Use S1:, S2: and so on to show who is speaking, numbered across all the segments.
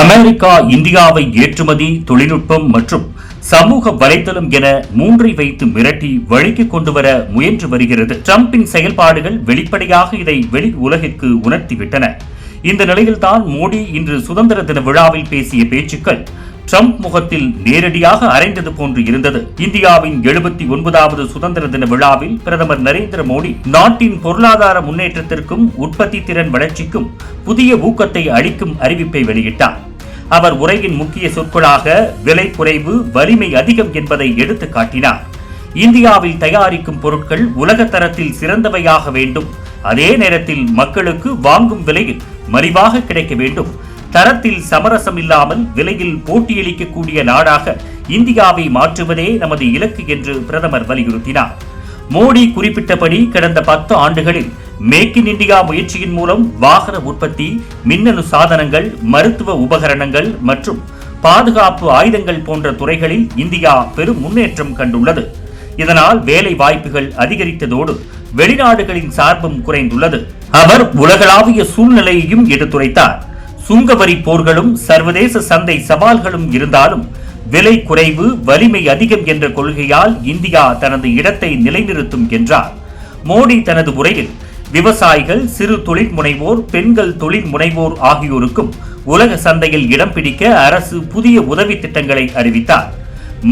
S1: America இந்தியாவை ஏற்றுமதி தொழில்நுட்பம் மற்றும் சமூக வலைதளம் என மூன்றை வைத்து மிரட்டி வழிக்கு கொண்டு வர முயன்று வருகிறது. டிரம்பின் செயல்பாடுகள் வெளிப்படையாக இதை வெளி உலகிற்கு உணர்த்திவிட்டன. இந்த நிலையில்தான் மோடி இன்று சுதந்திர தின விழாவில் பேசிய பேச்சுக்கள் ட்ரம்ப் முகத்தில் நேரடியாக அரைந்தது போன்று இருந்தது. இந்தியாவின் எழுபத்தி ஒன்பதாவது சுதந்திர தின விழாவில் பிரதமர் நரேந்திர மோடி நாட்டின் பொருளாதார முன்னேற்றத்திற்கும் உற்பத்தி திறன் வளர்ச்சிக்கும் புதிய ஊக்கத்தை அளிக்கும் அறிவிப்பை வெளியிட்டார். அவர் உரையின் முக்கிய சொற்களாக விலை குறைவு வலிமை அதிகம் என்பதை எடுத்து காட்டினார். இந்தியாவில் தயாரிக்கும் பொருட்கள் உலக தரத்தில் சிறந்தவையாக வேண்டும். அதே நேரத்தில் மக்களுக்கு வாங்கும் விலையில் மலிவாக கிடைக்க வேண்டும். தரத்தில் சமரசம் இல்லாமல் விலையில் போட்டியளிக்கக்கூடிய நாடாக இந்தியாவை மாற்றுவதே நமது இலக்கு என்று பிரதமர் வலியுறுத்தினார். மோடி குறிப்பிட்டபடி கடந்த பத்து ஆண்டுகளில் மேக் இன் இந்தியா முயற்சியின் மூலம் வாகன உற்பத்தி மின்னணு சாதனங்கள் மருத்துவ உபகரணங்கள் மற்றும் பாதுகாப்பு ஆயுதங்கள் போன்ற துறைகளில் இந்தியா பெரும் முன்னேற்றம் கண்டுள்ளது. இதனால் வேலை வாய்ப்புகள் அதிகரித்ததோடு வெளிநாடுகளின் சார்பும் குறைந்துள்ளது. அவர் உலகளாவிய சூழ்நிலையையும் எடுத்துரைத்தார். சுங்கவரி போர்களும் சர்வதேச சந்தை சவால்களும் இருந்தாலும் விலை குறைவு வலிமை அதிகம் என்ற கொள்கையால் இந்தியா தனது இடத்தை நிலைநிறுத்தும் என்றார். மோடி தனது உரையில் விவசாயிகள் சிறு தொழில் முனைவோர் பெண்கள் தொழில் முனைவோர் ஆகியோருக்கும் உலக சந்தையில் இடம் பிடிக்க அரசு புதிய உதவி திட்டங்களை அறிவித்தார்.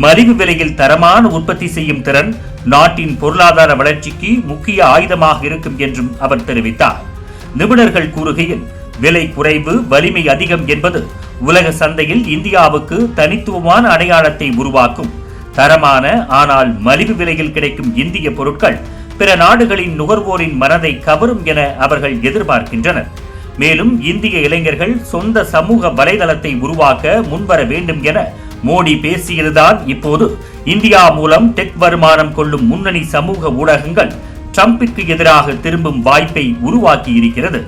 S1: மலிவு விலையில் தரமான உற்பத்தி செய்யும் திறன் நாட்டின் பொருளாதார வளர்ச்சிக்கு முக்கிய ஆயுதமாக இருக்கும் என்றும் அவர் தெரிவித்தார். நிபுணர்கள் கூறுகையில் விலை குறைவு வலிமை அதிகம் என்பது உலக சந்தையில் இந்தியாவுக்கு தனித்துவமான அடையாளத்தை உருவாக்கும். தரமான ஆனால் மலிவு விலையில் கிடைக்கும் இந்திய பொருட்கள் பிற நாடுகளின் நுகர்வோரின் மனதை கவரும் என அவர்கள் எதிர்பார்க்கின்றனர். மேலும் இந்திய இளைஞர்கள் சொந்த சமூக வலைதளத்தை உருவாக்க முன்வர வேண்டும் என மோடி பேசியதுதான் இப்போது. இந்தியா மூலம் டெக் வருமானம் கொள்ளும் முன்னணி சமூக ஊடகங்கள் ட்ரம்பிற்கு எதிராக திரும்பும் வாய்ப்பை உருவாக்கி இருக்கிறது